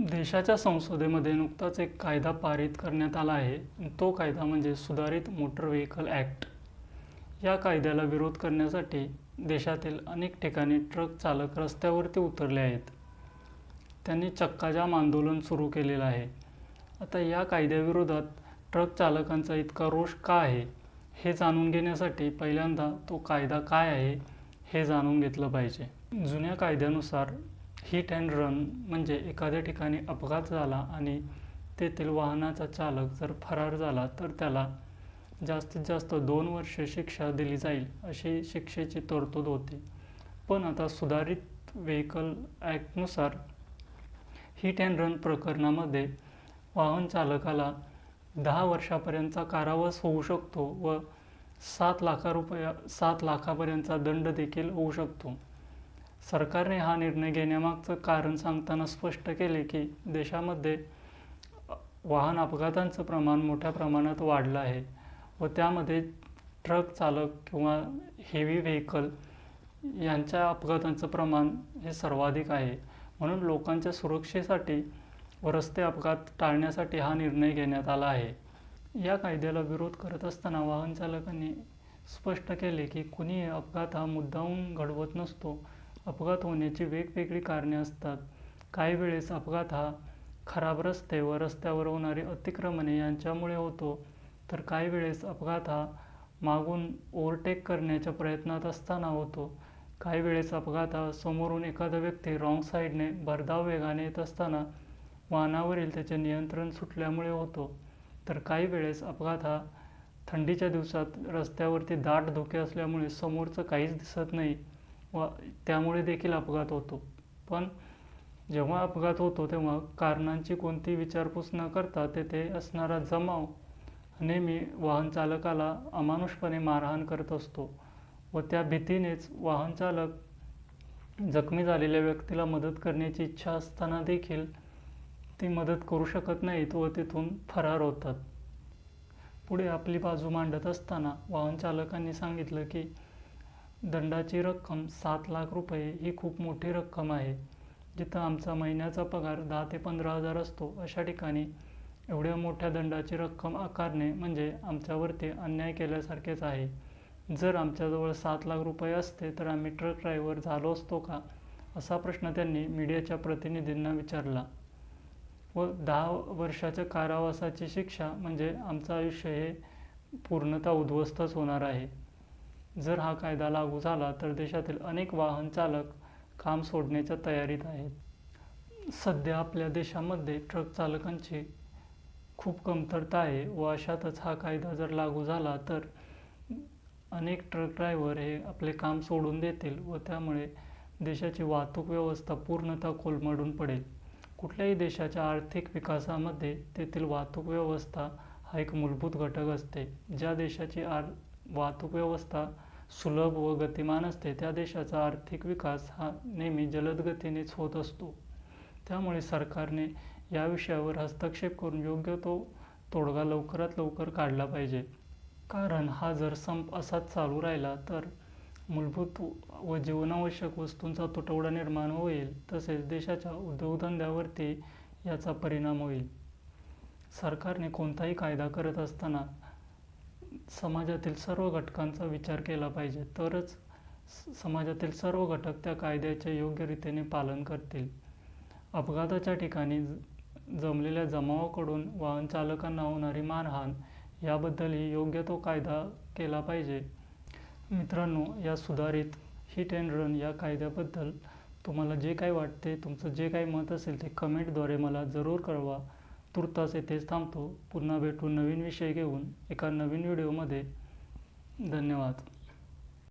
देशाच्या संसदेमध्ये नुकताच एक कायदा पारित करण्यात आला आहे. तो कायदा म्हणजे सुधारित मोटर व्हेकल ॲक्ट. या कायद्याला विरोध करण्यासाठी देशातील अनेक ठिकाणी ट्रक चालक रस्त्यावरती उतरले आहेत. त्यांनी चक्काजाम आंदोलन सुरू केलेलं आहे. आता या कायद्याविरोधात ट्रक चालकांचा इतका रोष का आहे हे जाणून घेण्यासाठी पहिल्यांदा तो कायदा काय आहे हे जाणून घेतलं पाहिजे. जुन्या कायद्यानुसार हिट अँड रन म्हणजे एखाद्या ठिकाणी अपघात झाला आणि तेथील वाहनाचा चालक जर फरार झाला तर त्याला जास्तीत जास्त दोन वर्षे शिक्षा दिली जाईल अशी शिक्षेची तरतूद होती. पण आता सुधारित व्हेकल ॲक्टनुसार हिट अँड रन प्रकरणामध्ये वाहन चालकाला दहा वर्षापर्यंतचा कारावास होऊ शकतो व सात लाखा रुपया सात लाखापर्यंतचा दंड देखील होऊ शकतो. सरकारने हा निर्णय घेण्यामागचं कारण सांगताना स्पष्ट केले की देशामध्ये वाहन अपघातांचं प्रमाण मोठ्या प्रमाणात वाढलं आहे व त्यामध्ये ट्रक चालक किंवा हेवी व्हेकल यांच्या अपघातांचं प्रमाण हे सर्वाधिक आहे. म्हणून लोकांच्या सुरक्षेसाठी व रस्ते अपघात टाळण्यासाठी हा निर्णय घेण्यात आला आहे. या कायद्याला विरोध करत असताना वाहन चालकांनी स्पष्ट केले की कुणी अपघात हा मुद्दाहून घडवत नसतो. अपघात होण्याची वेगवेगळी कारणे असतात. काही वेळेस अपघात हा खराब रस्ते व रस्त्यावर होणारी अतिक्रमणे यांच्यामुळे होतो. तर काही वेळेस अपघात हा मागून ओव्हरटेक करण्याच्या प्रयत्नात असताना होतो. काही वेळेस अपघात हा समोरून एखादा व्यक्ती रॉंग साईडने भरधाव वेगाने येत असताना वाहनावरील त्याचे नियंत्रण सुटल्यामुळे होतो. तर काही वेळेस अपघात हा थंडीच्या दिवसात रस्त्यावरती दाट धुके असल्यामुळे समोरचं काहीच दिसत नाही. व त्यामुळे देखील अपघात होतो. पण जेव्हा अपघात होतो तेव्हा कारणांची कोणती विचारपूस न करता तेथे असणारा जमाव नेहमी वाहन चालकाला अमानुषपणे मारहाण करत असतो व त्या भीतीनेच वाहन चालक जखमी झालेल्या व्यक्तीला मदत करण्याची इच्छा असताना देखील ती मदत करू शकत नाहीत व तिथून फरार होतात. पुढे आपली बाजू मांडत असताना वाहन चालकांनी सांगितलं की दंडाची रक्कम सात लाख रुपये ही खूप मोठी रक्कम आहे. जिथं आमचा महिन्याचा पगार दहा ते पंधरा हजार असतो. अशा ठिकाणी एवढ्या मोठ्या दंडाची रक्कम आकारणे म्हणजे आमच्यावरती अन्याय केल्यासारखेच आहे. जर आमच्याजवळ सात लाख रुपये असते तर आम्ही ट्रक ड्रायव्हर झालो असतो का? असा प्रश्न त्यांनी मीडियाच्या प्रतिनिधींना विचारला. व दहा वर्षाच्या कारावासाची शिक्षा म्हणजे आमचं आयुष्य हे पूर्णतः उद्ध्वस्तच होणार आहे. जर हा कायदा लागू झाला तर देशातील अनेक वाहन चालक काम सोडण्याच्या तयारीत आहेत. सध्या आपल्या देशामध्ये ट्रक चालकांची खूप कमतरता आहे व अशातच हा कायदा जर लागू झाला तर अनेक ट्रक ड्रायव्हर हे आपले काम सोडून देतील व त्यामुळे देशाची वाहतूक व्यवस्था पूर्णतः कोलमडून पडेल. कुठल्याही देशाच्या आर्थिक विकासामध्ये तेथील वाहतूक व्यवस्था हा एक मूलभूत घटक असते. ज्या देशाची आर वाहतूक व्यवस्था सुलभ व गतिमान असते. त्या देशाचा आर्थिक विकास हा नेहमी जलद गतीनेच होत असतो. त्यामुळे सरकारने या विषयावर हस्तक्षेप करून योग्य तो तोडगा लवकरात लवकर काढला पाहिजे. कारण हा जर संप असाच चालू राहिला तर मूलभूत व जीवनावश्यक वस्तूंचा तुटवडा निर्माण होईल तसेच देशाच्या उद्योगधंद्यावरती याचा परिणाम होईल. सरकारने कोणताही कायदा करत असताना समाजातील सर्व घटकांचा विचार केला पाहिजे तरच समाजातील सर्व घटक त्या कायद्याचे योग्य रीतीने पालन करतील. अपघाताच्या ठिकाणी जमलेल्या जमावाकडून वाहन चालकांना होणारी मारहाण याबद्दलही योग्य तो कायदा केला पाहिजे. मित्रांनो या सुधारित हिट अँड रन या कायद्याबद्दल तुम्हाला जे काही वाटते तुमचं जे काही मत असेल ते कमेंटद्वारे मला जरूर कळवा. तुर्तास येथेच थांबतो. पुन्हा भेटू नवीन विषय घेऊन एका नवीन व्हिडिओमध्ये. धन्यवाद.